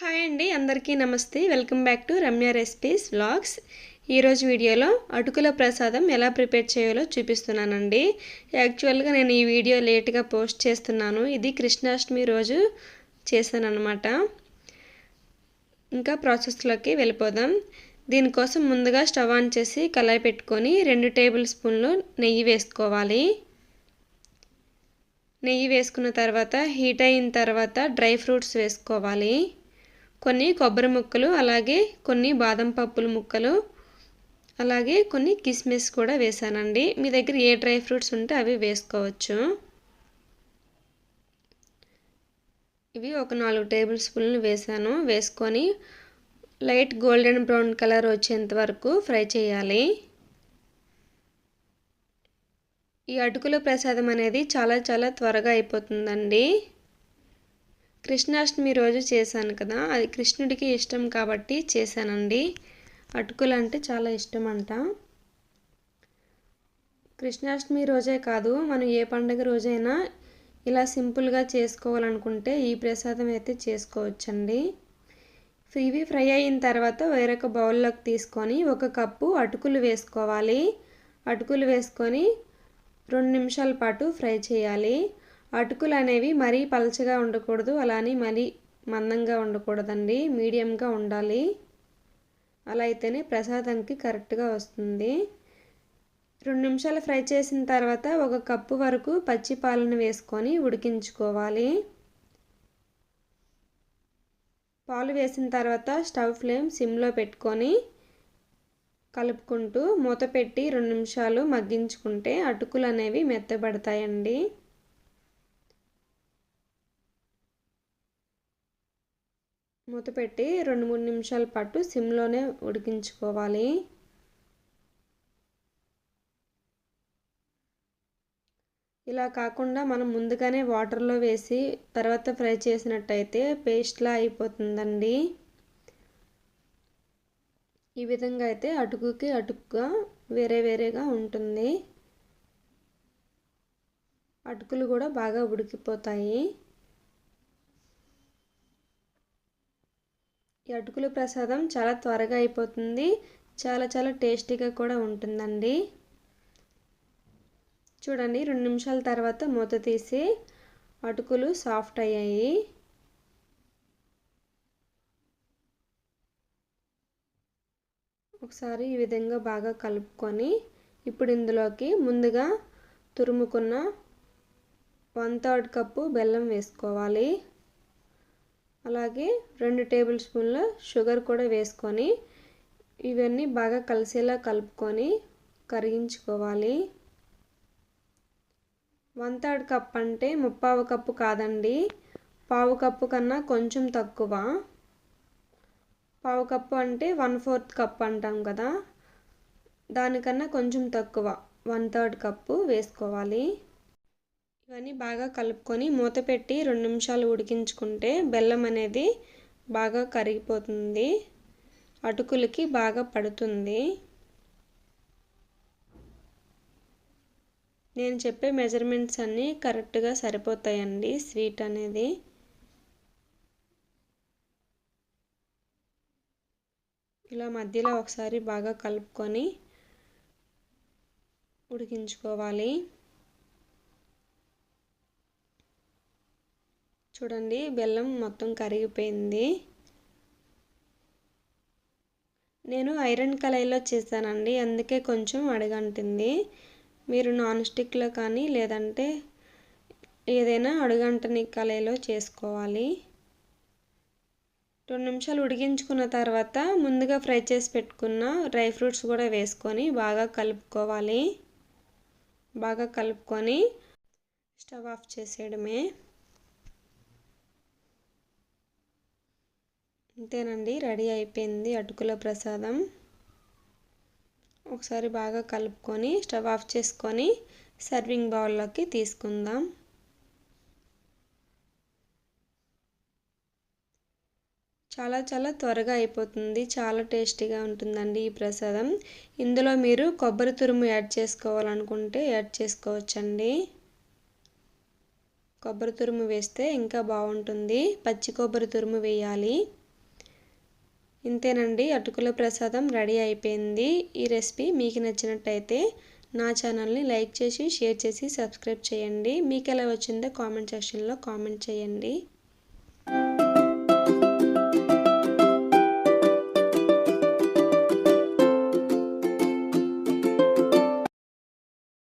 Hi అండి అందరికీ నమస్తే. Welcome back to Ramya recipes vlogs. ఈరోజు వీడియోలో అటుకుల ప్రసాదం ఎలా ప్రిపేర్ చేయాలో చూపిస్తున్నానండి. యాక్చువల్గా నేను ఈ వీడియో లేట్గా పోస్ట్ చేస్తున్నాను. ఇది కృష్ణాష్టమి రోజు చేశానమాట ఇంకా ప్రాసెస్లోకి వెళ్ళిపోదాం. దీనికోసం ముందుగా స్టవ్ ఆన్ చేసి కళాయి పెట్టుకొని రెండు టేబుల్ స్పూన్లు నెయ్యి వేసుకోవాలి. నెయ్యి వేసుకున్న తర్వాత హీట్ అయిన తర్వాత డ్రై ఫ్రూట్స్ వేసుకోవాలి. కొన్ని కొబ్బరి ముక్కలు అలాగే కొన్ని బాదం పప్పుల ముక్కలు అలాగే కొన్ని కిస్మిస్ కూడా వేసానండి. మీ దగ్గర ఏ డ్రై ఫ్రూట్స్ ఉంటే అవి వేసుకోవచ్చు. ఇవి ఒక నాలుగు టేబుల్ స్పూన్లు వేసాను. వేసుకొని లైట్ గోల్డెన్ బ్రౌన్ కలర్ వచ్చేంత వరకు ఫ్రై చేయాలి. ఈ అటుకుల ప్రసాదం అనేది చాలా చాలా త్వరగా అయిపోతుందండి. కృష్ణాష్టమి రోజు చేశాను కదా అది కృష్ణుడికి ఇష్టం కాబట్టి చేశానండి. అటుకులు అంటే చాలా ఇష్టం అంట కృష్ణాష్టమి రోజే కాదు మనం ఏ పండుగ రోజైనా ఇలా సింపుల్గా చేసుకోవాలనుకుంటే ఈ ప్రసాదం అయితే చేసుకోవచ్చండి. ఇవి ఫ్రై అయిన తర్వాత వేరొక బౌల్లోకి తీసుకొని ఒక కప్పు అటుకులు వేసుకోవాలి. అటుకులు వేసుకొని రెండు నిమిషాల పాటు ఫ్రై చేయాలి. అటుకులు అనేవి మరీ పలచగా ఉండకూడదు అలానే మరీ మందంగా ఉండకూడదండి. మీడియంగా ఉండాలి. అలా అయితేనే ప్రసాదంకి కరెక్ట్గా వస్తుంది. రెండు నిమిషాలు ఫ్రై చేసిన తర్వాత ఒక కప్పు వరకు పచ్చి పాలను వేసుకొని ఉడికించుకోవాలి. పాలు వేసిన తర్వాత స్టవ్ ఫ్లేమ్ సిమ్లో పెట్టుకొని కలుపుకుంటూ మూత పెట్టి రెండు నిమిషాలు మగ్గించుకుంటే అటుకులు అనేవి మెత్తబడతాయండి. మూత పెట్టి రెండు మూడు నిమిషాల పాటు సిమ్లోనే ఉడికించుకోవాలి. ఇలా కాకుండా మనం ముందుగానే వాటర్లో వేసి తర్వాత ఫ్రై చేసినట్టయితే పేస్ట్లా అయిపోతుందండి. ఈ విధంగా అయితే అటుకుకి అటుకుగా వేరే వేరేగా ఉంటుంది. అటుకులు కూడా బాగా ఉడికిపోతాయి. ఈ అటుకుల ప్రసాదం చాలా త్వరగా అయిపోతుంది. చాలా చాలా టేస్టీగా కూడా ఉంటుందండి. చూడండి రెండు నిమిషాల తర్వాత మూత తీసి అటుకులు సాఫ్ట్ అయ్యాయి. ఒకసారి ఈ విధంగా బాగా కలుపుకొని ఇప్పుడు ఇందులోకి ముందుగా తురుముకున్న వన్ థర్డ్ కప్పు బెల్లం వేసుకోవాలి. అలాగే రెండు టేబుల్ స్పూన్ల షుగర్ కూడా వేసుకొని ఇవన్నీ బాగా కలిసేలా కలుపుకొని కరిగించుకోవాలి. వన్ థర్డ్ కప్ అంటే ముప్పావు కప్పు కాదండి. పావు కప్పు కన్నా కొంచెం తక్కువ. పావు కప్పు అంటే వన్ ఫోర్త్ కప్ అంటాం కదా. దానికన్నా కొంచెం తక్కువ. వన్ థర్డ్ కప్పు వేసుకోవాలి. ఇవన్నీ బాగా కలుపుకొని మూత పెట్టి రెండు నిమిషాలు ఉడికించుకుంటే బెల్లం అనేది బాగా కరిగిపోతుంది. అటుకులకి బాగా పడుతుంది. నేను చెప్పే మెజర్మెంట్స్ అన్నీ కరెక్ట్గా సరిపోతాయండి స్వీట్ అనేది. ఇలా మధ్యలో ఒకసారి బాగా కలుపుకొని ఉడికించుకోవాలి. చూడండి బెల్లం మొత్తం కరిగిపోయింది. నేను ఐరన్ కళాయిలో చేశానండి అందుకే కొంచెం అడుగంటింది. మీరు నాన్ స్టిక్లో కానీ లేదంటే ఏదైనా అడుగంటని కళాయిలో చేసుకోవాలి. రెండు నిమిషాలు ఉడికించుకున్న తర్వాత ముందుగా ఫ్రై చేసి పెట్టుకున్న డ్రై ఫ్రూట్స్ కూడా వేసుకొని బాగా కలుపుకోవాలి. బాగా కలుపుకొని స్టవ్ ఆఫ్ చేసేయడమే. అంతేనండి రెడీ అయిపోయింది అటుకుల ప్రసాదం. ఒకసారి బాగా కలుపుకొని స్టవ్ ఆఫ్ చేసుకొని సర్వింగ్ బౌల్లోకి తీసుకుందాం. చాలా చాలా త్వరగా అయిపోతుంది చాలా టేస్టీగా ఉంటుందండి ఈ ప్రసాదం. ఇందులో మీరు కొబ్బరి తురుము యాడ్ చేసుకోవాలనుకుంటే యాడ్ చేసుకోవచ్చండి. కొబ్బరి తురుము వేస్తే ఇంకా బాగుంటుంది. పచ్చి కొబ్బరి తురుము వేయాలి. ఇంతేనండి అటుకుల ప్రసాదం రెడీ అయిపోయింది. ఈ రెసిపీ మీకు నచ్చినట్టయితే నా ఛానల్ని లైక్ చేసి షేర్ చేసి సబ్స్క్రైబ్ చేయండి. మీకు ఎలా వచ్చిందో కామెంట్ సెక్షన్లో కామెంట్ చేయండి.